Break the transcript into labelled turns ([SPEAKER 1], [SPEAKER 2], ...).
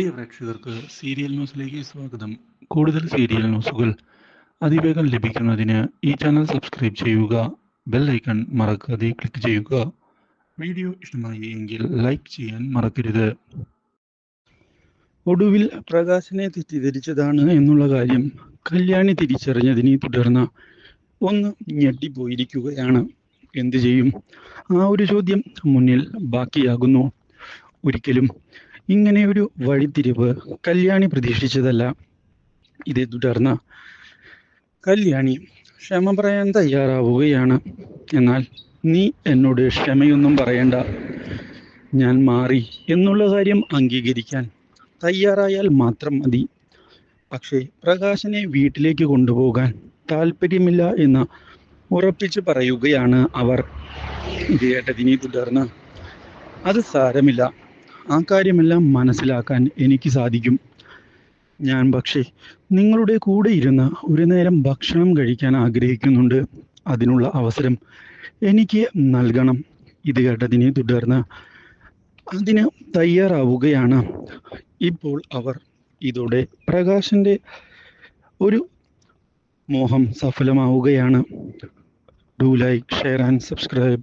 [SPEAKER 1] പ്രിയ പ്രേക്ഷകർക്ക് സീരിയൽ ന്യൂസിലേക്ക് സ്വാഗതം. കൂടുതൽ സീരിയൽ ന്യൂസുകൾ അതിവേഗം ലഭിക്കുന്നതിന് ഈ ചാനൽ സബ്സ്ക്രൈബ് ചെയ്യുക ബെൽ ഐക്കൺ മറക്കാതെ ക്ലിക്ക് ചെയ്യുക. വീഡിയോ ഇഷ്ടമായി എങ്കിൽ ലൈക്ക് ചെയ്യാൻ മറക്കരുത്. ഒടുവിൽ പ്രകാശനെ തെറ്റിദ്ധരിച്ചതാണ് എന്നുള്ള കാര്യം കല്യാണി തിരിച്ചറിഞ്ഞതിനെ തുടർന്ന് ഒന്ന് ഞെട്ടിപ്പോയിരിക്കുകയാണ്. എന്തു ചെയ്യും? ആ ഒരു ചോദ്യം മുന്നിൽ ബാക്കിയാകുന്നു. ഒരിക്കലും ഇങ്ങനെ ഒരു വഴിത്തിരിവ് കല്യാണി പ്രതീക്ഷിച്ചതല്ല. ഇതേ തുടർന്ന് കല്യാണി ക്ഷമ പറയാൻ തയ്യാറാവുകയാണ്. എന്നാൽ നീ എന്നോട് ക്ഷമയൊന്നും പറയണ്ട. ഞാൻ മാറി എന്നുള്ള കാര്യം അംഗീകരിക്കാൻ തയ്യാറായാൽ മാത്രം മതി. പക്ഷേ പ്രകാശനെ വീട്ടിലേക്ക് കൊണ്ടുപോകാൻ താല്പര്യമില്ല എന്ന് ഉറപ്പിച്ചു പറയുകയാണ് അവർ. ഇത് കേട്ടതിനെ തുടർന്ന് അത് സാരമില്ല. ആ കാര്യമെല്ലാം മനസ്സിലാക്കാൻ എനിക്ക് സാധിക്കും. ഞാൻ പക്ഷേ നിങ്ങളുടെ കൂടെ ഇരുന്ന് ഒരു നേരം ഭക്ഷണം കഴിക്കാൻ ആഗ്രഹിക്കുന്നുണ്ട്. അതിനുള്ള അവസരം എനിക്ക് നൽകണം. ഇത് കേട്ടതിനെ തുടർന്ന് അതിന് തയ്യാറാവുകയാണ്. ഇപ്പോൾ അവർ ഇതോടെ പ്രകാശന്റെ ഒരു മോഹം സഫലമാവുകയാണ്. Do like share and subscribe